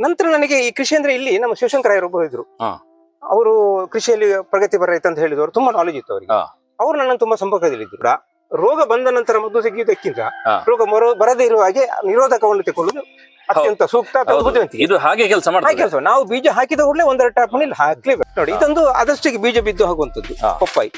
ನಂತರ ನನಗೆ ಈ ಕೃಷಿ ಅಂದ್ರೆ ಇಲ್ಲಿ ನಮ್ಮ ಶಿವಶಂಕರ ಒಬ್ಬರು ಇದ್ರು. ಅವರು ಕೃಷಿಯಲ್ಲಿ ಪ್ರಗತಿ ಬರ ಅಂತ ಹೇಳಿದವರು ತುಂಬಾ ನಾಲೆಜ್ ಇತ್ತು ಅವರಿಗೆ. ಅವರು ನನ್ನನ್ನು ತುಂಬಾ ಸಂಪರ್ಕದಲ್ಲಿದ್ದು ಕೂಡ ರೋಗ ಬಂದ ನಂತರ ಮದ್ದು ತೆಗೆಯುವುದಕ್ಕಿಂತ ರೋಗ ಮರೋ ಬರದೇ ಇರುವ ಹಾಗೆ ನಿರೋಧಕವನ್ನು ತಗೊಳ್ಳುವುದು ಅತ್ಯಂತ ಸೂಕ್ತ. ಇದು ಹಾಗೆ ಕೆಲಸ ಹಾಗೆ ಮಾಡ್ತಾರೆ ಕೆಲಸ. ನಾವು ಬೀಜ ಹಾಕಿದ ಕೂಡಲೇ ಒಂದೆರಡು ಟ್ಯಾಪ್ ಹಾಕ್ಲೇಬೇಕು. ನೋಡಿ ಇದೊಂದು ಆದಷ್ಟಿಗೆ ಬೀಜ ಬಿದ್ದು ಹೋಗುವಂತದ್ದು. ಪಪ್ಪಾಯಿ.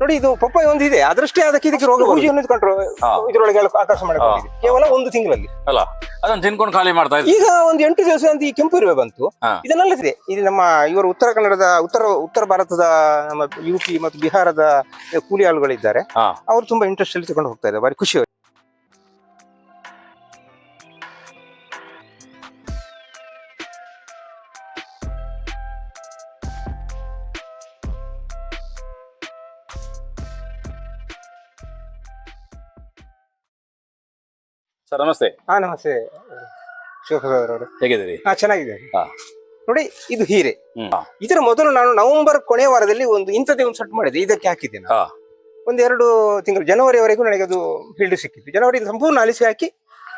ನೋಡಿ ಇದು ಪಪ್ಪಾಯಿ ಒಂದು ಇದೆ. ಅದರಷ್ಟೇ ಅದಕ್ಕೆ ಇದಕ್ಕೆ ರೋಗ ಬೂಜಿ ಅನ್ನೋದು ಇದ್ರೊಳಗೆ ಆಕಾಶ ಮಾಡಿಕೊಂಡಿದೆ ಕೇವಲ ಒಂದು ತಿಂಗಳಲ್ಲಿ. ಅಲ್ಲ ಅದನ್ನ ತಿನ್ಕೊಂಡು ಖಾಲಿ ಮಾಡ್ತಾ ಇದೆ ಈಗ ಒಂದು ಎಂಟು ದಿವಸ ಅಂತ ಈ ಕೆಂಪು ಇರುವೆ ಬಂತು. ಹಾ. ಇದನ್ನೆಲ್ಲ ಇದೆ ನಮ್ಮ ಇವರು ಉತ್ತರ ಕನ್ನಡದ ಉತ್ತರ ಉತ್ತರ ಭಾರತದ ನಮ್ಮ ಯು ಪಿ ಮತ್ತು ಬಿಹಾರದ ಕೂಲಿ ಆಳುಗಳಿದ್ದಾರೆ. ಅವರು ತುಂಬಾ ಇಂಟ್ರೆಸ್ಟ್ ಅಲ್ಲಿ ತಗೊಂಡು ಹೋಗ್ತಾ ಇದ್ದಾರೆ. ಬಾರಿ ಖುಷಿ ಸರ್ ನಮಸ್ತೆ. ಹಾ ನಮಸ್ತೆ. ಹೇಗಿದ್ದೀರಿ? ಹಾ ಚೆನ್ನಾಗಿದೆ ಹಾ. ನೋಡಿ ಇದು ಹೀರೆ. ಹ್ಮ್. ಇದರ ಮೊದಲು ನಾನು ನವೆಂಬರ್ ಕೊನೆಯ ವಾರದಲ್ಲಿ ಒಂದು ಇಂಥದ್ದೇ ಒಂದು ಸೆಟ್ ಮಾಡಿದೆ. ಇದಕ್ಕೆ ಹಾಕಿದ್ದೆ ನಾನು. ಹಾ. ಎರಡು ತಿಂಗಳು ಜನವರಿವರೆಗೂ ನನಗೆ ಅದು ಫೀಲ್ಡ್ ಸಿಕ್ಕಿತ್ತು. ಜನವರಿ ಸಂಪೂರ್ಣ ಅಲಿಸಿ ಹಾಕಿ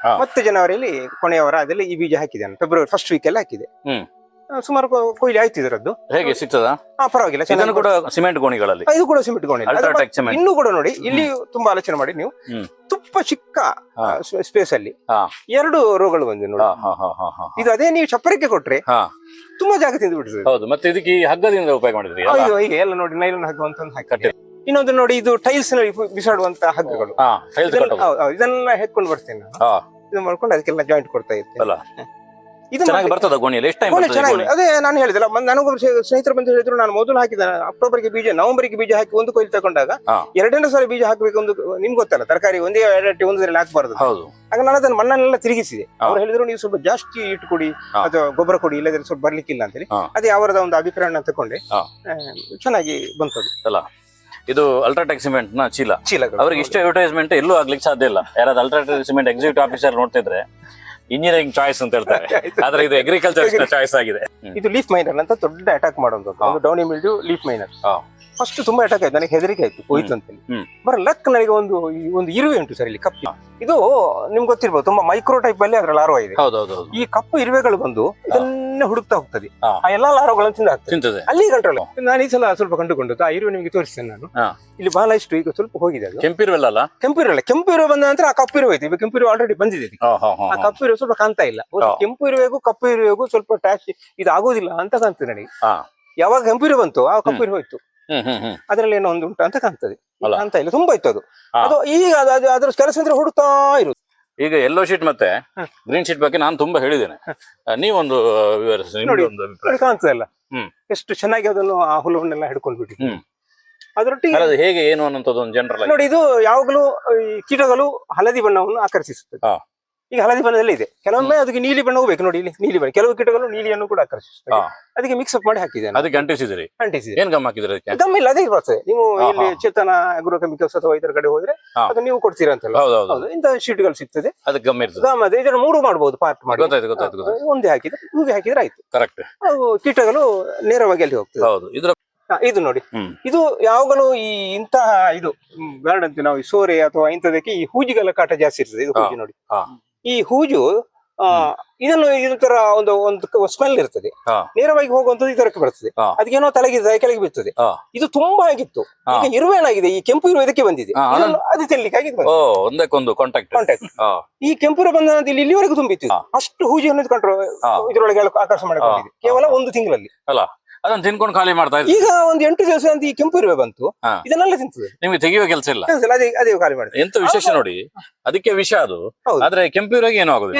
ಹಾ. ಮತ್ತೆ ಜನವರಿಯಲ್ಲಿ ಕೊನೆಯ ವಾರ ಅದರಲ್ಲಿ ಈ ಬೀಜ ಹಾಕಿದೆ ನಾನು. ಫೆಬ್ರವರಿ ಫಸ್ಟ್ ವೀಕ್ ಎಲ್ಲ ಹಾಕಿದೆ ಹ್ಮ್. ಸುಮಾರು ಕೊ- ಕೊಯ್ಲಿ ಆಯ್ತು ಇದರದ್ದು. ಹೇಗೆ ಸಿಗ್ತದಾ? ಹಾ ಪರವಾಗಿಲ್ಲ ಇದನ್ನು ಚೆನ್ನಾಗಿ ಕೂಡ ಸಿಮೆಂಟ್ ಗೋಣಿಗಳಲ್ಲಿ. ಇದು ಕೂಡ ಸಿಮೆಂಟ್ ಗೋಣಿ. ಇನ್ನು ಅಲ್ಟ್ರಾಟೆಕ್ ಸಿಮೆಂಟ್ ಇನ್ನೂ ಕೂಡ ನೋಡಿ ಇಲ್ಲಿ ತುಂಬಾ ಆಲೋಚನೆ ಮಾಡಿ ನೀವು. ಹ್ಮ್. ತುಪ್ಪ ಚಿಕ್ಕ ಹಾ. ಸ್ಪೇಸ್ ಅಲ್ಲಿ ಹಾ. ಎರಡು ರೋಗಗಳು ಬಂದಿವೆ ನೋಡಿ. ಹಾ ಹಾ ಹಾ ಹಾ ಹಾ. ಇದು ಅದೇ ನೀವು ಚಪ್ಪರಕ್ಕೆ ಕೊಟ್ರೆ ಹಾ. ತುಂಬಾ ಜಾಗ ತಿಂದು ಬಿಡ್ತದೆ. ಹೌದು ಮತ್ತೆ ಇದಕ್ಕೆ ಈ ಹಗ್ಗದಿಂದ ಉಪಯೋಗ ಮಾಡಿದ್ರಿ? ಇದು ಹೀಗೆ ಎಲ್ಲ ನೋಡಿ ನೈಲನ್ ಹಗ್ಗವಂತ ಒಂದು ಹಾಕಿ. ಕಟ್ಟಿದೆ. ಇನ್ನೊಂದು ನೋಡಿ ಇದು ಟೈಲ್ಸ್ನಲ್ಲಿ ಬಿಸಾಡುವಂತ ಹಗ್ಗಗಳು. ಹಾ ಇದೆಲ್ಲ- ಕಟ್ಟೋದು ಹೌದು, ಹೌದು, ಇದನ್ನೆಲ್ಲ ಹೆಕ್ಕೊಂಡು ಬರ್ತೇನೆ ನಾನು. ಹಾ. ಇದು ಮಾಡ್ಕೊಂಡು ಅದಕ್ಕೆಲ್ಲ ಜಾಯಿಂಟ್ ಕೊಡ್ತಾ ಇರ್ತೇನೆ. ಅಲ್ಲ. ಇದು ಚೆನ್ನಾಗಿ ಬರ್ತದ ಗೋಣಿಯಲ್ಲಿ ಎಷ್ಟು ಟೈಮ್ ಗೋಣಿ ಅದೇ ನಾನು ಹೇಳಿದಲ್ಲ ನನಗೊಬ್ಬ ಸ್ನೇಹಿತರು ಬಂದು ಹೇಳಿದ್ರು ನಾನು ಮೊದಲು ಹಾಕಿದ ಅಕ್ಟೋಬರ್ಗೆ ಬೀಜ ನವೆಂಬರ್ಗೆ ಬೀಜ ಹಾಕಿ ಒಂದು ಕೊಯ್ಲು ತಗೊಂಡಾಗ ಎರಡನೇ ಸಾರಿ ಬೀಜ ಹಾಕಬೇಕು ಒಂದು ನಿಮ್ಗೆ ಗೊತ್ತಲ್ಲ ತರಕಾರಿ ಒಂದೇ ಎರಡಟ್ಟಿ ಒಂದರಲ್ಲಿ ಹಾಕಬಾರ್ದು. ಹೌದು. ಆಗ ನಾನು ಅದನ್ನ ಮಣ್ಣನ್ನೆಲ್ಲ ತಿರುಗಿಸಿದೆ. ಅವ್ರು ಹೇಳಿದ್ರು ನೀವು ಸ್ವಲ್ಪ ಜಾಸ್ತಿ ಇಟ್ಟು ಕೊಡಿ ಅಥವಾ ಗೊಬ್ಬರ ಕೊಡಿ ಇಲ್ಲದ್ರೆ ಸ್ವಲ್ಪ ಬರ್ಲಿಕ್ಕಿಲ್ಲ ಅಂತೇಳಿ. ಅದೇ ಅವರದ ಒಂದು ಅಭಿಪ್ರಾಯ ತಕೊಂಡೆ ಚೆನ್ನಾಗಿ ಬಂತದ್ದು ಬಂತದು ಇದು ಅಲ್ಟ್ರಾಟೆಕ್ ಸಿಮೆಂಟ್ನ ಚೀಲ. ಚೀಲ ಅವ್ರಿಗೆ ಇಷ್ಟ ಅಡ್ವರ್ಟೈಸ್ಮೆಂಟ್ ಎಲ್ಲೂ ಆಗ್ಲಿಕ್ಕೆ ಸಾಧ್ಯ ಇಲ್ಲ. ಯಾರಾದ್ರೂ ಅಲ್ಟ್ರಾಟೆಕ್ ಸಿಮೆಂಟ್ ಎಕ್ಸಿಕ್ಯೂಟಿವ್ ಆಫೀಸರ್ ನೋಡ್ತಿದ್ರೆ ಇಂಜಿನಿಯರಿಂಗ್ ಚಾಯ್ಸ್ ಅಂತ ಹೇಳ್ತಾರೆ. ಆದ್ರೆ ಇದು ಅಗ್ರಿಕಲ್ಚರ್ ಚಾಯ್ಸ್ ಆಗಿದೆ. ಇದು ಲೀಫ್ ಮೈನರ್ ಅಂತ ದೊಡ್ಡ ಅಟ್ಯಾಕ್ ಮಾಡೋದು downy mildew leaf miner first ತುಂಬಾ ಅಟ್ಯಾಕ್ ಆಯ್ತು. ನನಗೆ ಹೆದರಿಕೆ ಆಯ್ತು. ಹೋಯ್ತು ಅಂತೇಳಿ. ಬರ ಲಕ್ ನನಗೆ ಒಂದು ಒಂದು ಇರುವೆ ಉಂಟು ಸರ್ ಇಲ್ಲಿ ಕಪ್ಪು. ಇದು ನಿಮ್ಗೆ ಗೊತ್ತಿರ್ಬೋದು ತುಂಬಾ ಮೈಕ್ರೋ ಟೈಪ್ ಅಲ್ಲಿ ಅದರ ಲಾರ್ವಾ ಇದೆ. ಈ ಕಪ್ಪು ಇರುವೆಗಳು ಬಂದು ಇದನ್ನೇ ಹುಡುಕ್ತಾ ಹೋಗ್ತದೆ. ಆ ಎಲ್ಲಾ ಲಾರ್ವಗಳನ್ನು ತಿಂತದೆ. ಅಲ್ಲಿ ಕಂಟ್ರೋಲ್ ನಾನು ಈ ಸಲ ಸ್ವಲ್ಪ ಕಂಡುಕೊಂಡದ್ದು. ಆ ಇರುವೆ ನಿಮಗೆ ತೋರಿಸ್ತೇನೆ ನಾನು. ಇಲ್ಲಿ ಬಹಳ ಇಷ್ಟು ಈಗ ಸ್ವಲ್ಪ ಹೋಗಿದೆ ಅದು. ಕೆಂಪಿರುವಲ್ಲ ಕೆಂಪು ಇರುವೆ ಕೆಂಪು ಇರುವೆ ಬಂದ ನಂತರ ಆ ಕಪ್ಪು ಇರುವೆ ಹೋಯ್ತು ಈಗ ಕೆಂಪು ಇರುವೆ ಆಲ್ರೆಡಿ ಬಂದಿದೆ ಆ ಕಪ್ಪು ಸ್ವಲ್ಪ ಕಾಣ್ತಾ ಇಲ್ಲ. ಕೆಂಪು ಇರುವೆಗೂ ಕಪ್ಪು ಇರುವೆಗೂ ಸ್ವಲ್ಪ ಟ್ಯಾಕ್ಸ್ ಇದು ಆಗೋದಿಲ್ಲ ಅಂತ ಕಾಣ್ತದೆ ನನಗೆ. ಯಾವಾಗ ಕೆಂಪು ಇರುವೆ ಬಂತು ಆ ಕಪ್ಪು ಇರುವೆ ಹೋಯ್ತು. ಅದರಲ್ಲಿ ಏನೋ ಒಂದು ಉಂಟು ಅಂತ ಕಾಣ್ತದೆ. ಕಾಣ್ತಾ ಇಲ್ಲ ತುಂಬಾ ಇತ್ತು ಅದು. ಅದು ಈಗ ಅದು- ಅದು ಅದ್ರ ಕೆಲಸ ಅಂದ್ರೆ ಹುಡುಕ್ತಾ ಇರುದು ಈಗ ಯೆಲ್ಲೋ ಶೀಟ್ ಮತ್ತೆ ಗ್ರೀನ್ ಶೀಟ್ ಬಗ್ಗೆ ನಾನು ತುಂಬಾ ಹೇಳಿದ್ದೇನೆ. ನೀವೊಂದು ವಿವರಿಸಿ ಕಾಣ್ತದೆ ಅಲ್ಲ ಎಷ್ಟು ಚೆನ್ನಾಗಿ ಅದನ್ನು ಆ ಹುಲ್ಲುವನ್ನೆಲ್ಲ ಹಿಡ್ಕೊಂಡು ಬಿಟ್ಟಿದೆ ಹ್ಮ್. ಅದರೊಟ್ಟಿಗೆ ಹೇಗೆ ಏನು ಅನ್ನೋದು ಜನರಲ್ ನೋಡಿ ಇದು ಯಾವಾಗಲೂ ಈ ಕೀಟಗಳು ಹಳದಿ ಬಣ್ಣವನ್ನು ಆಕರ್ಷಿಸುತ್ತದೆ. ಈಗ ಹಳದಿ ಬಣ್ಣದಲ್ಲಿ ಇದೆ. ಕೆಲವೊಮ್ಮೆ ಅದಕ್ಕೆ ನೀಲಿ ಬಣ್ಣ ಹೋಗ್ಬೇಕು ನೋಡಿ ಇಲ್ಲಿ. ನೀಲಿ ಬಣ್ಣ. ಕೆಲವು ಕೀಟಗಳು ನೀಲಿಯನ್ನು ಕೂಡ ಆಕರ್ಷಿಸುತ್ತವೆ. ಅದಕ್ಕೆ ಮಿಕ್ಸ್ ಅಪ್ ಮಾಡಿ ಹಾಕಿದ್ದೇನೆ ಅದಕ್ಕೆ ಅಂಟಿಸಿದ್ರಿ. ಅಂಟಿಸಿದೆ ಏನ್ ಗಮ್ ಹಾಕಿದ್ರಿ ಅದಕ್ಕೆ? ಗಮ್ಮಿಲ್ಲ ಅದೇ ಬರ್ತದೆ ನೀವು ಇಲ್ಲಿ ಚೇತನ ಅಗ್ರೋ ಕೆಮಿಕಲ್ಸ್ ಅಥವಾ ಇದರ ಕಡೆ ಹೋದ್ರೆ. ಅದು ನೀವು ಕೊಡ್ತೀರಾ ಅಂತಲ್ಲ. ಹೌದೌದು ಹೌದು. ಇಂಥ ಶೀಟ್ಗಳು ಸಿಗ್ತದೆ. ಅದಕ್ಕೆ ಗಮ್ ಇರ್ತದೆ. ಗಮ್ ಅದೇ ಇದನ್ನು ಮೂರು ಮಾಡಬಹುದು ಪಾರ್ಟ್ ಮಾಡಿ. ಗೊತ್ತಾಯ್ತು ಗೊತ್ತಾಯ್ತು ಒಂದೇ ಹಾಕಿದ್ರೆ ಹೂಗೆ ಹಾಕಿದ್ರೆ ಆಯ್ತು. ಕರೆಕ್ಟ್ ಕೀಟಗಳು ನೇರವಾಗಿ ಅಲ್ಲಿ ಹೋಗ್ತದೆ. ಹೌದು. ಇದ್ರ ಇದು ನೋಡಿ. ಇದು ಯಾವಾಗಲೂ ಈ ಇಂತಹ ಇದು ಗಾರ್ಡ್ ಅಂತ ನಾವು ಸೋರೆ ಅಥವಾ ಇಂಥದಕ್ಕೆ ಈ ಹೂಜಿಗೆಲ್ಲ ಕಾಟ ಜಾಸ್ತಿ ಇರ್ತದೆ ಇದು ಹೂಜಿ ನೋಡಿ. ಈ ಹೂಜು ಆ, ಇದನ್ನು ಇದೊಂಥರ ಒಂದು ಒಂದು ಸ್ಮೆಲ್ ಇರ್ತದೆ. ನೇರವಾಗಿ ಹೋಗುವಂತದ್ದು ಇದಕ್ಕೆ ಬರ್ತದೆ. ಹಾ. ಅದಕ್ಕೇನೋ ತಲೆಗೆ ಕೆಳಗೆ ಬೀಳ್ತದೆ. ಇದು ತುಂಬಾ ಆಗಿತ್ತು. ಈಗ ಇರುವೇನಾಗಿದೆ ಈ ಕೆಂಪು ಇರುವ ಇದಕ್ಕೆ ಬಂದಿದೆ. ಅದು ತೆಲ್ಲಿಕ್ಕಾಗಿ ಓ ಒಂದಕ್ಕೊಂದು ಕಾಂಟ್ಯಾಕ್ಟ್ ಕಾಂಟ್ಯಾಕ್ಟ್ ಈ ಕೆಂಪು ರ ಬಂದ ಇಲ್ಲಿ ಇಲ್ಲಿವರೆಗೂ ತುಂಬಿತ್ತು. ಅಷ್ಟು ಹೂಜಿಯನ್ನು ಕಂಟ್ರೋಲ್ ಹಾ. ಇದರೊಳಗೆ ಆಕರ್ಷಣೆ ಮಾಡಕ್ಕೆ ಮಾಡಿಕೊಂಡಿದೆ ಕೇವಲ ಒಂದು ತಿಂಗಳಲ್ಲಿ. ಅದನ್ನ ತಿನ್ಕೊಂಡು ಖಾಲಿ ಮಾಡ್ತಾ ಇದ್ರಿ. ಈಗ ಒಂದು ಎಂಟು ದಿವಸ ಅಂತ ಈ ಕೆಂಪು ಇರುವೆ ಬಂತು. ಹಾ. ಇದನ್ನೆಲ್ಲ ತಿಂತದೆ. ನಿಮ್ಗೆ ತೆಗೆಯುವ ಕೆಲಸ ಇಲ್ಲ. ಅದೇ ಅದೇ ಖಾಲಿ ಮಾಡಿ ಎಂತ ವಿಶೇಷ ನೋಡಿ ಅದಕ್ಕೆ ವಿಷ ಅದು. ಹೌದು. ಆದ್ರೆ ಕೆಂಪು ಏನೂ ಏನು ಆಗುದು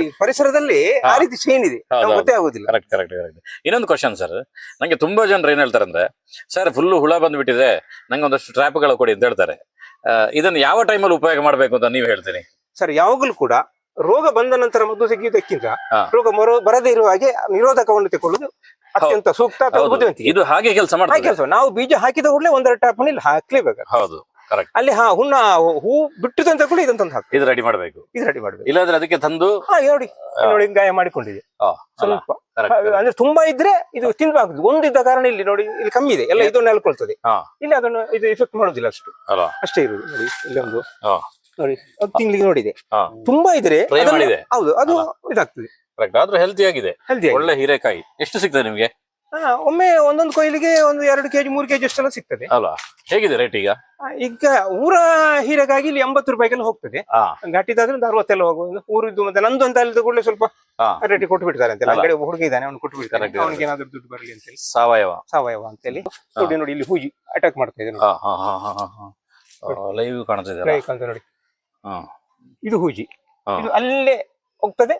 ಈ ಪರಿಸರದಲ್ಲಿ ಆ ಹಾ. ರೀತಿ ಚೈನ್ ಇದೆ. ಹೌದು, ನಮ್ಗೆ ಹೌದು. ಗೊತ್ತೇ ಆಗುದಿಲ್ಲ. ಕರೆಕ್ಟ್ ಕರೆಕ್ಟ್ ಕರೆಕ್ಟ್ ಇನ್ನೊಂದು ಕ್ವಶನ್ ಸರ್ ನಂಗೆ ತುಂಬಾ ಜನರು ಏನ್ ಹೇಳ್ತಾರೆ ಅಂದ್ರೆ ಸರ್ ಫುಲ್ ಹುಳ ಬಂದ್ಬಿಟ್ಟಿದೆ. ನಂಗೆ ಒಂದಷ್ಟು ಟ್ರ್ಯಾಪ್ಗಳು ಕೊಡಿ ಅಂತ ಹೇಳ್ತಾರೆ. ಆ, ಇದನ್ನ ಯಾವ ಟೈಮಲ್ಲಿ ಉಪಯೋಗ ಮಾಡ್ಬೇಕು ಅಂತ ನೀವು ಹೇಳ್ತೀನಿ ಸರ್ ಯಾವಾಗಲೂ ಕೂಡ ರೋಗ ಬಂದ ನಂತರ ಮದ್ದು ತೆಗೆಯುವುದಕ್ಕಿಂತ ಹಾ. ರೋಗ ಮರೋ ಬರದೇ ಇರುವ ಹಾಗೆ ನಿರೋಧಕವನ್ನು ತಗೊಳ್ಳುವುದು ಅತ್ಯಂತ ಸೂಕ್ತ. ಇದು ಹಾಗೆ ಕೆಲಸ ಮಾಡಿ ಕೆಲಸ. ನಾವು ಬೀಜ ಹಾಕಿದ ಕೂಡಲೇ ಒಂದೆರಡು ಟ್ಯಾಪ್ ಇಲ್ಲಿ ಹಾಕ್ಲೇಬೇಕು. ಹೌದು ಕರೆಕ್ಟ್ ಅಲ್ಲಿ ಹಾ ಹುಣ್ಣ ಹೂ ಬಿಟ್ಟು ತಂದ ಕೂಡ ಇದನ್ನ ತಂದು ಹಾಕಿ. ಇದು ರೆಡಿ ಮಾಡ್ಬೇಕು. ಇದು ರೆಡಿ ಮಾಡ್ಬೇಕು. ಇಲ್ಲಾಂದ್ರೆ ಅದಕ್ಕೆ ತಂದು ಹಾ ನೋಡಿ ನೋಡಿ ಗಾಯ ಮಾಡಿಕೊಂಡಿದೆ. ಸ್ವಲ್ಪ. ಅಂದ್ರೆ ತುಂಬಾ ಇದ್ರೆ ಇದು ತಿನ್ಬಾರ್ದು. ಒಂದಿದ್ದ ಕಾರಣ ಇಲ್ಲಿ ನೋಡಿ ಇಲ್ಲಿ ಕಮ್ಮಿ ಇದೆ. ಎಲ್ಲ ಇದು ನೆಲ್ಕೊಳ್ತದೆ. ಹಾ. ಇಲ್ಲಿ ಅದನ್ನು ಇದು ಇಫೆಕ್ಟ್ ಮಾಡೋದಿಲ್ಲ ಅಷ್ಟು. ಅಷ್ಟೇ ಇರುದು. ನೋಡಿ ಇಲ್ಲಿ ಒಂದು ಹಾ. ನೋಡಿ ಒಂದು ತಿಂಗಳಿಗೆ ನೋಡಿದೆ. ತುಂಬಾ ಇದ್ರೆ ಹೌದು ಅದು ಇದಾಗ್ತದೆ. ಕರೆಕ್ಟ್ ಆದ್ರೂ ಹೆಲ್ತಿ ಆಗಿದೆ. ಹೆಲ್ದಿ ಒಳ್ಳೆ ಹೀರೆಕಾಯಿ. ಎಷ್ಟು ಸಿಗ್ತದೆ ನಿಮ್ಗೆ? ಒಮ್ಮೆ ಒಂದೊಂದು ಕೊಯ್ಲಿಗೆ ಒಂದು ಎರಡು ಕೆಜಿ ಮೂರು ಕೆಜಿ ಅಷ್ಟೆಲ್ಲ ಸಿಗ್ತದೆ. ಅಲ್ವಾ ಹೇಗಿದೆ ರೇಟ್ ಈಗ? ಈಗ ಊರ ಹೀರೆಗಾಗಿ ಇಲ್ಲಿ ಎಂಬತ್ತು ರೂಪಾಯಿಗೆಲ್ಲ ಹೋಗ್ತದೆ. ಘಾಟಿದಾದ್ರೆ ಒಂದು ಅರವತ್ತೆಲ್ಲ ಹೋಗುದು ಊರಿದ್ದು ಮತ್ತೆ ನಂದು ಅಂತ ಅಲ್ಲಿ ಕೂಡಲೇ ಸ್ವಲ್ಪ ರೇಟಿ ಕೊಟ್ಟು ಬಿಡ್ತಾರೆ ಅಂತ ಹೇಳಿ ಅಂಗಡಿ ಹುಡುಗ ಇದ್ದಾನೆ ಅವ್ನು ಕೊಟ್ಟು ಬಿಡ್ತಾರೆ. ಅವ್ನಿಗೆ ಏನಾದ್ರು ದುಡ್ಡು ಬರಲಿ ಅಂತ ಹೇಳಿ ಸಾವಯವ. ಸಾವಯವ ಅಂತೇಳಿ. ನೋಡಿ ನೋಡಿ ಇಲ್ಲಿ ಹೂಜಿ ಅಟ್ಯಾಕ್ ಮಾಡ್ತಾ ಇದೆ ನೋಡಿ. ಹಾ ಹಾ ಹಾ ಹಾ ಹಾ. ಹಾ ಲೈವ್ ಕಾಣ್ತಿದೆ Like ನೋಡಿ. ಇದು ಹೂಜಿ. ಇದು ಅಲ್ಲೇ ಹೋಗ್ತದೆ.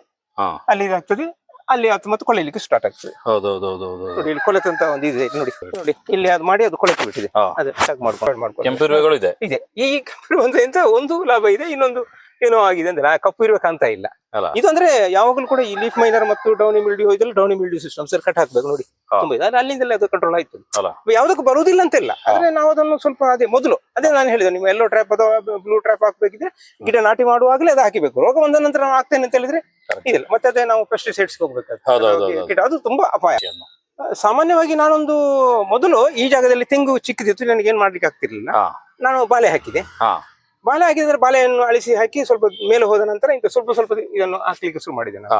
ಅಲ್ಲಿ ಇದಾಗ್ತದೆ. ಅಲ್ಲಿ ಅದು ಮತ್ತೆ ಕೊಳೆಯಲಿಕ್ಕೆ ಸ್ಟಾರ್ಟ್ ಆಗ್ತದೆ. ಹೌದು ಹೌದು ಹೌದು ಹೌದು ನೋಡಿ ಇಲ್ಲಿ ಕೊಳೆತಂತ ಒಂದು ಇದೆ ನೋಡಿ. ನೋಡಿ ಇಲ್ಲಿ ಅದು ಮಾಡಿ ಅದು ಕೊಳೆತು ಬಿಟ್ಟಿದೆ. ಅದು ಮಾಡ್ಕೊಂಡು ಇದೆ. ಇದೆ. ಈ ಕೆಂಪು ಒಂದು ಎಂತ ಒಂದು ಲಾಭ ಇದೆ ಇನ್ನೊಂದು ಏನೋ ಆಗಿದೆ ಅಂದ್ರೆ ಕಪ್ಪು ಇರ್ಬೇಕಂತ ಇಲ್ಲ. ಅಲ್ಲ. ಇದು ಅಂದ್ರೆ ಯಾವಾಗಲೂ ಕೂಡ ಈ ಲೀಫ್ ಮೈನರ್ ಮತ್ತು downy mildew ಹೋಯ್ದಲ್ಲ downy mildew system sir cut ಹಾಕ್ಬೇಕು ನೋಡಿ. ತುಂಬಾ ಇದೆ. ಅಲ್ಲಿಂದಲೇ ಅದು ಕಂಟ್ರೋಲ್ ಆಯ್ತು. ಯಾವ್ದಕ್ಕೂ ಯಾವುದಕ್ಕೂ ಅಂತ ಇಲ್ಲ. ಆದ್ರೆ ನಾವು ಅದನ್ನು ಸ್ವಲ್ಪ ಅದೇ ಮೊದಲು ಅದೇ ನಾನು ಹೇಳಿದೆ ನೀವು ಎಲ್ಲೋ ಟ್ರ್ಯಾಪ್ ಅಥವಾ ಬ್ಲೂ ಟ್ರ್ಯಾಪ್ ಹಾಕ್ಬೇಕಿದ್ರೆ ಗಿಡ ನಾಟಿ ಮಾಡುವಾಗಲೇ ಅದು ಹಾಕಿಬೇಕು. ರೋಗ ಬಂದ ನಂತರ ನಾವು ಹಾಕ್ತೇನೆ ಅಂತ ಹೇಳಿದ್ರೆ. ಇದಿಲ್ಲ. ಮತ್ತೆ ಅದೇ ನಾವು ಪೆಸ್ಟಿಸೈಡ್ಸ್ ಹೋಗ್ಬೇಕಾಗ್ತದೆ. ಅದು ತುಂಬಾ ಅಪಾಯ. ಸಾಮಾನ್ಯವಾಗಿ ನಾನೊಂದು ಮೊದಲು ಈ ಜಾಗದಲ್ಲಿ ತೆಂಗು ಚಿಕ್ಕದಿತ್ತು ನನಗೆ ಏನ್ ಮಾಡ್ಲಿಕ್ಕೆ ಆಗ್ತಿರ್ಲಿಲ್ಲ. ನಾನು ಬಾಳೆ ಹಾಕಿದೆ. ಬಾಲೆ ಬಾಳೆ ಹಾಕಿದ್ರೆ ಬಾಳೆಯನ್ನು ಅಳಿಸಿ ಹಾಕಿ ಸ್ವಲ್ಪ ಮೇಲೆ ಹೋದ ನಂತರ ಇಂತ ಸ್ವಲ್ಪ ಸ್ವಲ್ಪ ಇದನ್ನು ಹಾಕ್ಲಿಕ್ಕೆ ಶುರು ಮಾಡಿದೆ ನಾನು.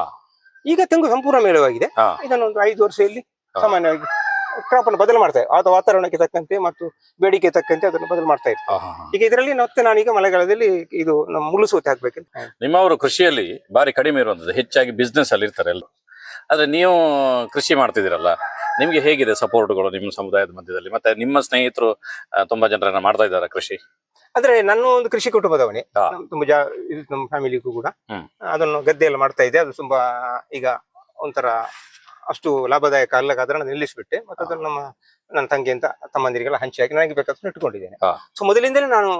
ಈಗ ತೆಂಗು ಸಂಪೂರ್ಣ ಮೇಲವಾಗಿದೆ ಇದನ್ನ ಇದನ್ನು ಒಂದು ಐದು ವರ್ಷ ಇಲ್ಲಿ ಸಾಮಾನ್ಯವಾಗಿ ಕ್ರಾಪ್ ಅನ್ನು ಬದಲು ಮಾಡ್ತಾ ಆದ ವಾತಾವರಣಕ್ಕೆ ತಕ್ಕಂತೆ ಮತ್ತು ಬೇಡಿಕೆ ತಕ್ಕಂತೆ ಅದನ್ನು ಬದಲು ಮಾಡ್ತಾ ಇದ್ದೆ. ಈಗ ಇದರಲ್ಲಿ ಮತ್ತೆ ನಾನೀಗ ಮಳೆಗಾಲದಲ್ಲಿ ಇದು ನಮ್ಮ ಮುಳುಸೂತಿ ಹಾಕ್ಬೇಕು ನಿಮ್ಮವರು ಕೃಷಿಯಲ್ಲಿ ಬಾರಿ ಕಡಿಮೆ ಇರುವಂತದ್ದು ಹೆಚ್ಚಾಗಿ ಬಿಸ್ನೆಸ್ ಅಲ್ಲಿ ಇರ್ತಾರೆ ಎಲ್ಲ. ಆದ್ರೆ ನೀವು ಕೃಷಿ ಮಾಡ್ತಿದ್ದೀರಲ್ಲ ನಿಮ್ಗೆ ಹೇಗಿದೆ ಸಪೋರ್ಟ್ಗಳು ನಿಮ್ಮ ಸಮುದಾಯದ ಮಧ್ಯದಲ್ಲಿ? ಮತ್ತೆ ನಿಮ್ಮ ಸ್ನೇಹಿತರು ತುಂಬಾ ಜನರನ್ನ ಮಾಡ್ತಾ ಇದ್ದಾರೆ ಕೃಷಿ? ಅಂದ್ರೆ ನನ್ನ ಒಂದು ಕೃಷಿ ಕುಟುಂಬದವನೇ ತುಂಬಾ ಜಾ ಇದು ನಮ್ಮ ಫ್ಯಾಮಿಲಿಗೂ ಕೂಡ. ಅದನ್ನು ಗದ್ದೆ ಎಲ್ಲ ಮಾಡ್ತಾ ಇದೆ ಅದು ತುಂಬಾ ಈಗ ಒಂಥರ ಅಷ್ಟು ಲಾಭದಾಯಕ ಅಲ್ಲ ನಾನು ನಿಲ್ಲಿಸ್ಬಿಟ್ಟೆ ಮತ್ತೆ ಅದನ್ನು ನಮ್ಮ ನನ್ನ ತಂಗಿ ಅಂತ ತಮ್ಮಂದಿರಿಗೆಲ್ಲ ಹಂಚಿ ಹಾಕಿ ನನಗೆ ಬೇಕಾದ್ರೆ ಇಟ್ಟುಕೊಂಡಿದ್ದೇನೆ ಹಾ. ಸೊ ಮೊದಲಿಂದಲೇ ನಾನು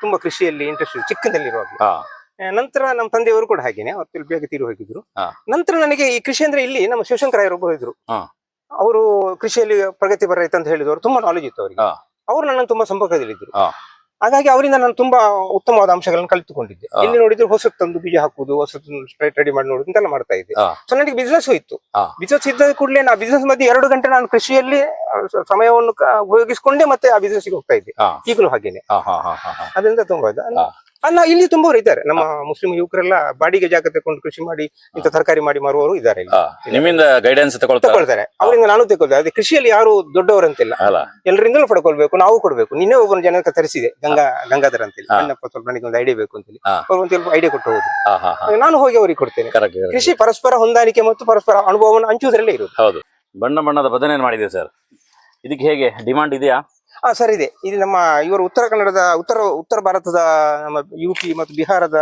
ತುಂಬಾ ಕೃಷಿಯಲ್ಲಿ ಇಂಟ್ರೆಸ್ಟ್ ಚಿಕ್ಕದಲ್ಲಿರುವಾಗ ಹಾ ನಂತರ ನಮ್ಮ ತಂದೆಯವರು ಕೂಡ ಹಾಗೇನೆ ಅವ್ರು ಬೇಗ ತೀರು ಹೋಗಿದ್ರು ಹಾ. ನಂತರ ನನಗೆ ಈ ಕೃಷಿ ಅಂದ್ರೆ ಇಲ್ಲಿ ನಮ್ಮ ಶಿವಶಂಕರ ಒಬ್ಬರು ಇದ್ರು ಹಾ. ಅವರು ಕೃಷಿಯಲ್ಲಿ ಪ್ರಗತಿ ಬರ ಅಂತ ಹೇಳಿದವರು ತುಂಬಾ ನಾಲೆಜ್ ಇತ್ತು ಅವರಿಗೆ ಹಾ. ಅವರು ನನ್ನನ್ನು ತುಂಬಾ ಸಂಪರ್ಕದಲ್ಲಿದ್ರು ಹಾ. ಹಾಗಾಗಿ ಅವರಿಂದ ನಾನು ತುಂಬಾ ಉತ್ತಮವಾದ ಅಂಶಗಳನ್ನು ಕಲಿತುಕೊಂಡಿದ್ದೆ. ಇಲ್ಲಿ ನೋಡಿದ್ರೆ ಹೊಸತ್ ತಂದು ಬೀಜ ಹಾಕುದು ಹೊಸತ್ ಸ್ಟ್ರೈಟ್ ರೆಡಿ ಮಾಡಿ ನೋಡುದು ಅಂತೆಲ್ಲ ಮಾಡ್ತಾ ಇದ್ದೆ. ಸೊ ನನಗೆ ಬಿಸ್ನೆಸ್ ಇತ್ತು. ಬಿಸ್ನೆಸ್ ಇದ್ದ ಕೂಡಲೇ ನಾ ಬಿಸ್ನೆಸ್ ಮಧ್ಯೆ ಎರಡು ಗಂಟೆ ನಾನು ಕೃಷಿಯಲ್ಲಿ ಸಮಯವನ್ನು ಉಪಯೋಗಿಸಿಕೊಂಡೇ ಮತ್ತೆ ಆ ಬಿಸ್ನೆಸ್ ಹೋಗ್ತಾ ಇದ್ದೆ. ಈಗಲೂ ಹಾಗೇನೆ. ಅದರಿಂದ ತುಂಬಾ ಇದೆ. ಅಲ್ಲ ಇಲ್ಲಿ ತುಂಬಾ ಇದ್ದಾರೆ. ನಮ್ಮ ಮುಸ್ಲಿಂ ಯುವಕರೆಲ್ಲ ಬಾಡಿಗೆ ಜಾಗ ತಕೊಂಡು ಕೃಷಿ ಮಾಡಿ ಇಂಥ ತರಕಾರಿ ಮಾಡಿ ಮಾರುವವರು ಇದ್ದಾರೆ ಇಲ್ಲಿ. ನಿಮ್ಮಿಂದ ಗೈಡೆನ್ಸ್ ತಗೊಳ್ತಾರೆ. ತಗೊಳ್ತಾರೆ ಅವರಿಂದ ನಾನು ತಗೊಳ್ತಾರೆ ಅದೇ ಕೃಷಿಯಲ್ಲಿ ಯಾರು ದೊಡ್ಡವರಂತಿಲ್ಲ. ಅಲ್ಲ. ಎಲ್ಲರಿಂದಲೂ ಪಡ್ಕೊಳ್ಬೇಕು ನಾವು ಕೊಡ್ಬೇಕು. ನಿನ್ನೆ ಒಬ್ಬರು ಜನಕ್ಕೆ ತರಿಸಿದೆ ಗಂಗಾ ಗಂಗಾಧರ್ ಅಂತೇಳಿ. ಹಾ. ಸ್ವಲ್ಪ ನನಗೆ ಒಂದು ಐಡಿಯಾ ಬೇಕು ಅಂತೇಳಿ. ಹಾ. ಅವ್ರು ಒಂದು ಸ್ವಲ್ಪ ಐಡಿಯಾ ಕೊಟ್ಟು ಹೋದ್ರು. ಹಾ ಹಾ ಹಾ. ನಾನು ಹೋಗಿ ಅವ್ರಿಗೆ ಕೊಡ್ತೇನೆ. ಕರೆಕ್ಟ್ ಕೃಷಿ ಪರಸ್ಪರ ಹೊಂದಾಣಿಕೆ ಮತ್ತು ಪರಸ್ಪರ ಅನುಭವವನ್ನು ಹಂಚುವುದರಲ್ಲೇ ಇರುವುದು. ಹೌದು. ಬಣ್ಣ ಬಣ್ಣದ ಬದನೆ ಮಾಡಿದೆ ಸರ್ ಇದಕ್ಕೆ ಹೇಗೆ? ಡಿಮಾಂಡ್ ಇದೆಯಾ? ಹಾ ಸರ್ ಇದೆ. ಇದು ನಮ್ಮ ಇವರು ಉತ್ತರ ಕನ್ನಡದ ಉತ್ತರ ಉತ್ತರ ಭಾರತದ ನಮ್ಮ ಯು ಪಿ ಮತ್ತು ಬಿಹಾರದ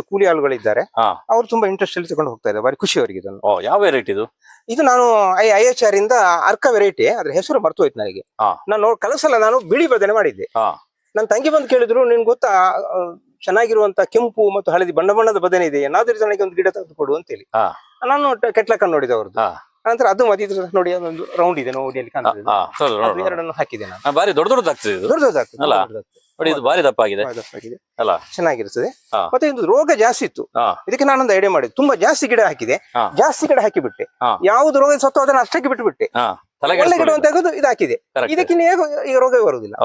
ಕೂಲಿ ಆಳುಗಳಿದ್ದಾರೆ. ಹಾ. ಅವರು ತುಂಬಾ ಇಂಟ್ರೆಸ್ಟ್ ಅಲ್ಲಿ ತಗೊಂಡು ಹೋಗ್ತಾ ಇದ್ದಾರೆ. ಬಾರಿ ಖುಷಿ ಅವರಿಗೆ ಇದನ್ನು. ಓ ಯಾವ ವೆರೈಟಿ ಇದು? ಇದು ನಾನು ಐ ಐ ಎಚ್ ಆರ್ ಇಂದ ಅರ್ಕ ವೆರೈಟಿ ಅದ್ರ ಹೆಸರು ಮರ್ತು ಹೋಯ್ತು ನನಗೆ. ಹಾ. ನಾನು ನೋಡ್ ಕಲಸಲ್ಲ ನಾನು ಬಿಳಿ ಬದನೆ ಮಾಡಿದ್ದೆ. ಹಾ. ನನ್ನ ತಂಗಿ ಬಂದು ಕೇಳಿದ್ರು ನಿನ್ ಗೊತ್ತಾ ಆ, ಚೆನ್ನಾಗಿರುವಂತ ಕೆಂಪು ಮತ್ತು ಹಳದಿ ಬಣ್ಣ ಬಣ್ಣದ ಬದನೆ ಇದೆ ಏನಾದ್ರೂ ನನಗೆ ಒಂದು ಗಿಡ ತೆಗೆದು ಕೊಡು ಅಂತೇಳಿ. ಹಾ. ನಾನು ಕೆಟ್ಲಕ್ಕ ನೋಡಿದೆ ಅವ್ರದ್ದು ಹಾ. ನಂತರ ಅದು ಮದಿದ್ರು ನೋಡಿ ಅದೊಂದು ರೌಂಡ್ ಇದೆ ನೋಡಿ ಅಲ್ಲಿ ಕಾಣ್ತದೆ ಎರಡನ್ನು ಹಾಕಿದೆ ನಾನು. ಬಾರಿ ದೊಡ್ಡ. ನೋಡಿ ಇದು ಬಾರಿ ದಪ್ಪ ಆಗಿದೆ ದೊಡ್ಡದಾಗಿದೆ. ಅಲ್ಲ. ಚೆನ್ನಾಗಿರ್ತದೆ. ಮತ್ತೆ ಇದು ರೋಗ ಜಾಸ್ತಿ ಇತ್ತು. ಇದಕ್ಕೆ ನಾನೊಂದು ಐಡಿಯಾ ಮಾಡಿದೆ. ತುಂಬಾ ಜಾಸ್ತಿ ಗಿಡ ಹಾಕಿದೆ. ಜಾಸ್ತಿ ಗಿಡ ಹಾಕಿ ಬಿಟ್ಟೆ ಹಾ. ಯಾವ್ದು ರೋಗ ಸತ್ತು ಅದನ್ನ ಅಷ್ಟಕ್ಕೆ ಬಿಟ್ಬಿಟ್ಟೆ. ಒಳ್ಳೆ ಗಿಡ ಅಂತ ಇದು ಹಾಕಿದೆ. ಇದಕ್ಕಿನ್ನ ಈ ಈಗ ರೋಗ ಬರುವುದಿಲ್ಲ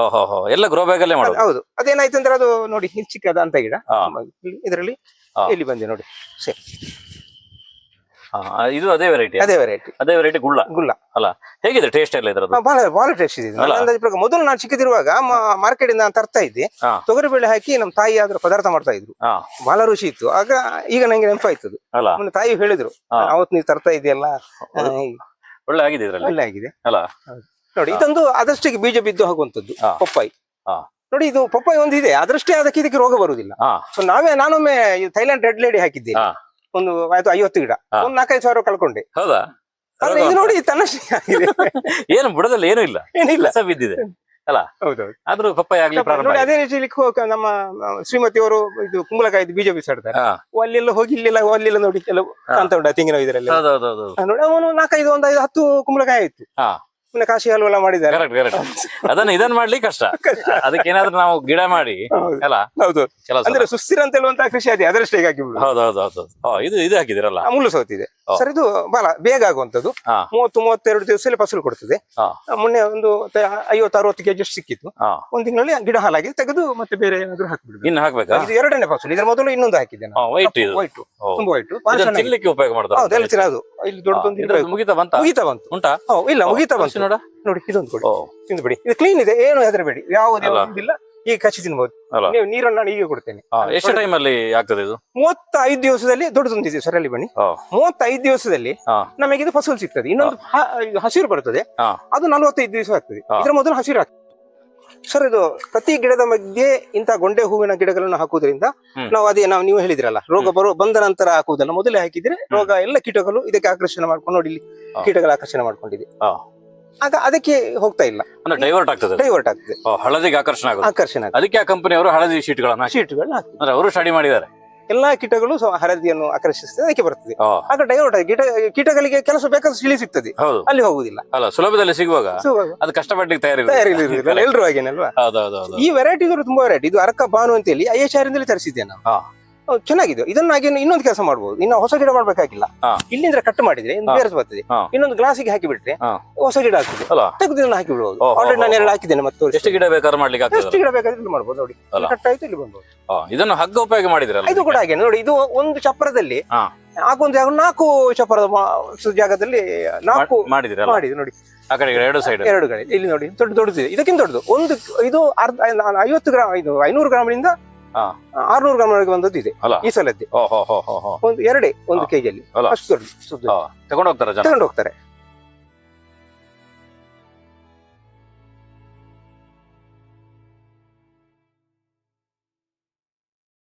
ಎಲ್ಲ ಗ್ರೋ ಬ್ಯಾಗ್ ಅಲ್ಲೇ ಮಾಡೋದು. ಹೌದು. ಅದೇನಾಯ್ತು ಅಂದ್ರೆ ಅದು ನೋಡಿ ಚಿಕ್ಕದ ಅಂತ ಗಿಡ. ಇದರಲ್ಲಿ. ಇಲ್ಲಿ ಬಂದೆ ನೋಡಿ. ಸರಿ. ಇದು ಅದೇ ವೆರೈಟಿ ಅದೇ ವೆರೈಟಿ ಅದೇ ವೆರೈಟಿ ಗುಳ್ಳ? ಗುಲ್ಲ ಅಲ್ಲ ಹೇಗಿದೆ ಟೇಸ್ಟ್ ಎಲ್ಲ ಇದ್ರದ್ದು? ಬಹಳ ಬಹಳ ಟೇಸ್ಟ್ ಇದೆ. ನನ್ನ ಅಂದಾಜು ಪ್ರಕಾರ ಮೊದಲು ನಾನು ಚಿಕ್ಕದಿರುವಾಗ ಮಾರ್ಕೆಟ್ ಇಂದ ನಾನು ತರ್ತಾ ಇದ್ದೆ. ತೊಗರಿ ಬೇಳೆ ಹಾಕಿ ನಮ್ಮ ತಾಯಿ ಅದ್ರ ಪದಾರ್ಥ ಮಾಡ್ತಾ ಇದ್ರು. ಬಹಳ ರುಚಿ ಇತ್ತು. ಆಗ ಈಗ ನಂಗೆ ನೆನಪಾಯ್ತು ಅದು. ಅಲ್ಲ ತಾಯಿ ಹೇಳಿದ್ರು. ಅವತ್ತು ನೀವು ತರ್ತಾ ಇದೆಯಲ್ಲ? ಒಳ್ಳೆ ಆಗಿದೆ ಇದ್ರಲ್ಲಿ ಒಳ್ಳೆ ಆಗಿದೆ ಅಲ್ಲ. ನೋಡಿ ಇದೊಂದು ಅದಷ್ಟಿಗೆ ಬೀಜ ಬಿದ್ದು ಹೋಗುವಂತದ್ದು. ಪಪ್ಪಾಯಿ. ನೋಡಿ ಇದು ಪಪ್ಪಾಯಿ ಒಂದು ಇದೆ ಅದರಷ್ಟೇ ಅದಕ್ಕೆ ಇದಕ್ಕೆ ರೋಗ ಬರುವುದಿಲ್ಲ. ಸೊ ನಾವೇ ನಾನೊಮ್ಮೆ ಥೈಲ್ಯಾಂಡ್ ರೆಡ್ ಲೇಡಿ ಹಾಕಿದ್ದೆ ಒಂದು ಆಯ್ತು ಐವತ್ತು ಗಿಡ. ಒಂದ್ ನಾಲ್ಕೈದು ಸಾವಿರ ಕಳ್ಕೊಂಡೆ. ಹೌದಾ? ಆದ್ರೆ ಇದು ನೋಡಿ ತನ್ನಷ್ಟೇ ಆಗಿದೆ. ಏನು ಬುಡದಲ್ಲಿ ಏನೂ ಇಲ್ಲ. ಏನಿಲ್ಲ. ಕಸ ಬಿದ್ದಿದೆ. ಹೌದೌದು. ಆದ್ರೂ ಪಪ್ಪಾಯ ಆಗ್ಲಿ ಪ್ರಾರಂಭ ನೋಡಿ ಆಗಿದೆ. ಅದೇ ರೀತಿ ನಮ್ಮ ಶ್ರೀಮತಿ ಅವರು ಇದು ಕುಂಬಳಕಾಯಿ ಬೀಜ ಬಿಸಾಡ್ತಾರೆ. ಹಾ. ಅಲ್ಲೆಲ್ಲ ಹೋಗಿ ಇಲ್ಲೆಲ್ಲ ಅಲ್ಲೆಲ್ಲ ನೋಡಿ ಕೆಲವು ಅಂತ ಕಾಣ್ತಾ ಉಂಟ ತೆಂಗಿನ ಇದರಲ್ಲಿ ಹೌದೌದು ನೋಡಿ ಅವನು ನಾಲ್ಕೈದು ಒಂದ್ ಐದು ಹತ್ತು ಕುಂಬಳಕಾಯಿ ಆಯ್ತು. ಹಾ. ಇನ್ನು ಕಾಶಿ ಹಾಲು ಎಲ್ಲ ಮಾಡಿದ್ದಾರೆ. ಕರೆಕ್ಟ್ ಕರೆಕ್ಟ್ ಅದನ್ನ ಇದನ್ನ ಮಾಡ್ಲಿಕ್ಕೆ ಕಷ್ಟ. ಅದಕ್ಕೆ ಏನಾದ್ರೂ ನಾವು ಗಿಡ ಮಾಡಿ. ಅಲ್ಲ? ಹೌದು. ಅಂದ್ರೆ ಸುಸ್ಥಿರ ಅಂತ ಹೇಳುವಂತಹ ಕೃಷಿ ಅದೇ ಅದರಷ್ಟೇ ಈಗ ಹಾಕಿ ಬಿಡುದು ಹೌದು ಹೌದು ಹೌದು. ಇದು ಇದು ಹಾಕಿದಿರಲ್ಲ ಮುಳ್ಳು ಸೌತಿದೆ. ಸರ್ ಇದು ಬಹಳ ಬೇಗ ಆಗುವಂತದ್ದು. ಮೂವತ್ತು ಮೂವತ್ತೆರಡು ದಿವಸದಲ್ಲಿ ಫಸಲು ಕೊಡ್ತದೆ. ಮೊನ್ನೆ ಒಂದು ಐವತ್ತು ಅರವತ್ತು ಕೆಜಿ ಅಷ್ಟು ಸಿಕ್ಕಿತ್ತು. ಒಂದ್ ತಿಂಗಳಲ್ಲಿ ಗಿಡ ಹಾಲಾಗಿ ತೆಗೆದು ಮತ್ತೆ ಬೇರೆ ಏನಾದ್ರು ಹಾಕ್ಬಿಡುದು. ಇನ್ನು ಹಾಕ್ಬೇಕಾ? ಇದು ಎರಡನೇ ಫಸಲು. ಇದ್ರ ಮೊದಲು ಇನ್ನೊಂದು ಹಾಕಿದ್ದೆ ಹಾ ವೈಟ್ ಇದು. ವೈಟ್ ತುಂಬಾ ವೈಟ್ ತಿನ್ಲಿಕ್ಕೆ ಉಪಯೋಗ ಮಾಡ್ತಾರೆ. ತಿನ್ನೋದು. ಇಲ್ಲಿ ದೊಡ್ಡದೊಂದು. ಮುಗಿತಾ ಬಂತ? ಮುಗಿತಾ ಬಂತು. ಉಂಟಾ? ಇಲ್ಲ ಮುಗಿತಾ ಬಂತು. ನೋಡ. ನೋಡಿ ಇದೊಂದು ಕೊಡಿ. ತಿಂದು ಬಿಡಿ. ಇದು ಕ್ಲೀನ್ ಇದೆ. ಏನು ಹೆದರಬೇಡಿ. ಇಲ್ಲ ಈಗ ಕಚ್ಚಿ ತಿನ್ಬಹುದು ನೀವು ನೀರನ್ನು ನಾನು ಈಗ ಕೊಡ್ತೇನೆ. ಎಷ್ಟು ಟೈಮ್ ಅಲ್ಲಿ ಆಗ್ತದೆ ಇದು? ಮೂವತ್ತೈದು ದಿವಸದಲ್ಲಿ ದೊಡ್ಡದೊಂದಿದೆ ಸರ್ ಅಲ್ಲಿ ಬನ್ನಿ. ಮೂವತ್ತೈದು ದಿವಸದಲ್ಲಿ ನಮಗೆ ಇದು ಫಸಲು ಸಿಗ್ತದೆ. ಇನ್ನೊಂದು ಹಸಿರು ಬರ್ತದೆ. ಅದು ನಲವತ್ತೈದು ದಿವಸ ಆಗ್ತದೆ. ಇದರ ಮೊದಲು ಹಸಿರು ಆಗ್ತದೆ ಸರ್ ಇದು ಪ್ರತಿ ಗಿಡದ ಮಧ್ಯೆ ಇಂಥ ಗೊಂಡೆ ಹೂವಿನ ಗಿಡಗಳನ್ನು ಹಾಕುವುದರಿಂದ. ನಾವು ಅದೇ ನಾವು ನೀವು ಹೇಳಿದ್ರಲ್ಲ ರೋಗ ಬರೋ ಬಂದ ನಂತರ ಹಾಕುವುದಲ್ಲ. ಮೊದಲೇ ಹಾಕಿದ್ರೆ ರೋಗ ಎಲ್ಲ ಕೀಟಗಳು ಇದಕ್ಕೆ ಆಕರ್ಷಣೆ ಮಾಡ್ಕೊಂಡು ನೋಡಿ. ಕೀಟಗಳ ಆಕರ್ಷಣೆ ಮಾಡ್ಕೊಂಡಿದೆ. ಆಗ ಅದಕ್ಕೆ ಹೋಗ್ತಾ ಇಲ್ಲ. ಅಂದ್ರೆ ಡೈವರ್ಟ್ ಆಗ್ತದೆ ಡೈವರ್ಟ್ ಆಗ್ತದೆ. ಓ, ಹಳದಿಗೆ ಆಕರ್ಷಣ ಆಗೋದು. ಆಕರ್ಷಣೆ ಆಗ್ತದೆ. ಅದಕ್ಕೆ ಆ ಕಂಪನಿಯವರು ಹಳದಿ ಶೀಟ್ಗಳನ್ನ ಶೀಟ್ಗಳನ್ನ ಹಾಕಿ ಅಂದ್ರೆ ಅವರು ಸ್ಟಡಿ ಮಾಡಿದ್ದಾರೆ. ಎಲ್ಲಾ ಕೀಟಗಳು ಹರದಿಯನ್ನು ಹಳದಿಯನ್ನು ಆಕರ್ಷಿಸ್ತದೆ ಅದಕ್ಕೆ ಬರ್ತದೆ. ಓ. ಆಗ ಡೈವರ್ಟ್ ಆಗಿ ಕೀಟ ಕೀಟಗಳಿಗೆ ಕೆಲಸ ಬೇಕಾದ್ರೆ ಇಳಿ ಸಿಗ್ತದೆ. ಹೌದು. ಅಲ್ಲಿ ಹೋಗುದಿಲ್ಲ ಅಲ್ಲ ಸುಲಭದಲ್ಲಿ ಸಿಗುವಾಗ ಅದು ಕಷ್ಟಪಡ್ಲಿಕ್ಕೆ ತಯಾರಿ ತಯಾರಿಲ್ಲ ಆಗಿನಲ್ವಾ ಹಾಗೇನಲ್ವಾ ಹೌದೌದು ಈ ವೆರೈಟಿ ಇದ್ರು ತುಂಬಾ ವೆರೈಟಿ ಇದು ಅರಕ ಬಾನು ಅಂತ ಹೇಳಿ ಐ ಎಚ್ ಆರ್ ಇಂದಲೇ ತರಿಸಿದ್ದೆ ನಾವು. ಹಾ. ಚೆನ್ನಾಗಿದೆ. ಇದನ್ನ ಹಾಗೆ ಇನ್ನೊಂದು ಕೆಲಸ ಮಾಡಬಹುದು ಇನ್ನು ಹೊಸ ಗಿಡ ಮಾಡ್ಬೇಕಾಗಿಲ್ಲ. ಇಲ್ಲಿಂದ ಕಟ್ ಮಾಡಿದ್ರೆ. ಬೇರೆ ಬರ್ತದೆ. ಇನ್ನೊಂದು ಗ್ಲಾಸಿಗೆ ಹಾಕಿ ಬಿಟ್ರೆ ಹೊಸ ಗಿಡ ಆಗ್ತದೆ. ತೆಗೆದು ಇದನ್ನ ಹಾಕಿ ಬಿಡಬಹುದು ಆಲ್ರೆಡಿ ನಾನು ಎರಡು ಹಾಕಿದ್ದೇನೆ ಮತ್ತೆ ಎಷ್ಟು ಗಿಡ ಬೇಕಾದ್ರೂ ಮಾಡ್ಲಿಕ್ಕೆ ಎಷ್ಟು ಆಗ್ತದೆ ಗಿಡ ಬೇಕಾದ್ರೆ ಇಲ್ಲಿ ಮಾಡಬಹುದು ನೋಡಿ. ಕಟ್ ಆಯ್ತು ಇಲ್ಲಿ ಬಂದು ಇದನ್ನು ಹಗ್ಗ ಉಪಯೋಗ ಮಾಡಿದ್ರಲ್ಲ ಇದು ಕೂಡ ಹಾಗೆ. ನೋಡಿ ಇದು ಒಂದು ಚಪ್ಪರದಲ್ಲಿ. ಹಾಕೊಂದು ಜಾಗ ನಾಲ್ಕು ಚಪ್ಪರದ ಮಾ- ಜಾಗದಲ್ಲಿ ನಾಲ್ಕು ಮಾಡಿದ್ರೆ ಮಾಡಿದ್ರು ನೋಡಿ. ಆ ಕಡೆ ಎರಡು ಸೈಡ್ ಎರಡು ಕಡೆ. ಇಲ್ಲಿ ನೋಡಿ ದೊಡ್ಡ ದೊಡ್ಡದಿದೆ. ಇದಕ್ಕಿಂತ ದೊಡ್ಡದು. ಒಂದು ಇದು ಅರ್ಧ ಐವತ್ತು ಗ್ರಾಮ್ ಇದು ಐನೂರು ಗ್ರಾಮ್ನಿಂದ ಹಾ. ಗ್ರಾಮ್ ಒಳಗೆ ಬಂದದ್ದು ಇದೆ. ಈ ಸಲದ್ದೆ. ಓ ಹೋ ಹೋ ಹೋ ಹೋ. ಒಂದು ಎರಡೇ ಒಂದು ಕೆಜಿ ಕೆಜಿಯಲ್ಲಿ. ಅಲ್ಲ. ಅಷ್ಟು ದೊಡ್ಡ. ತಗೊಂಡು ಹೋಗ್ತಾರ ತಗೊಂಡು ಹೋಗ್ತಾರೆ